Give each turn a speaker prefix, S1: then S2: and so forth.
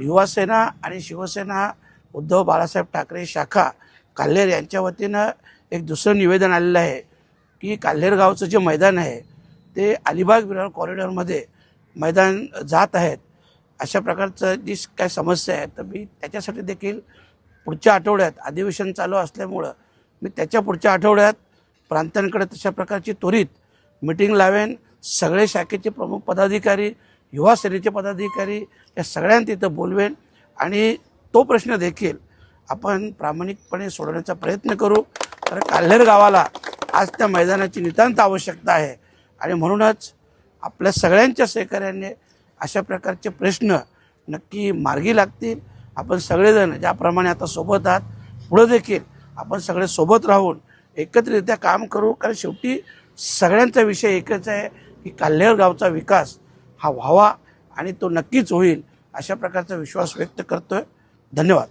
S1: युवासेना आणि शिवसेना उद्धव बाळासाहेब ठाकरे शाखा काल्हेर यांच्या वतीनं एक दुसरं निवेदन आलेलं आहे की काल्हेर गावचं जे मैदान आहे ते अलिबाग विरार कॉरिडॉरमध्ये मैदान जात आहेत. अशा प्रकारचं जी काय समस्या आहे तर मी त्याच्यासाठी देखील पुढच्या आठवड्यात अधिवेशन चालू असल्यामुळं मी त्याच्या पुढच्या आठवड्यात प्रांतांकडे तशा प्रकारची त्वरित मिटिंग लावेन. सगळे शाखेचे प्रमुख पदाधिकारी युवा सेनेचे पदाधिकारी या सगळ्यांना तिथं बोलवेन आणि तो प्रश्न देखील आपण प्रामाणिकपणे सोडवण्याचा प्रयत्न करू. कारण काल्हेर गावाला आज त्या मैदानाची नितांत आवश्यकता आहे. आणि म्हणूनच आपल्या सगळ्यांच्या सहकार्याने अशा प्रकारचे प्रश्न नक्की मार्गी लागतील. आपण सगळेजण ज्याप्रमाणे आता सोबत आहात पुढं देखील आपण सगळे सोबत राहून एकत्रित्या काम करू. कारण शेवटी सगळ्यांचा विषय एकच आहे की काल्हेर गावचा विकास हा व्हावा आणि तो नक्कीच होईल अशा प्रकारचा विश्वास व्यक्त करतोय. धन्यवाद.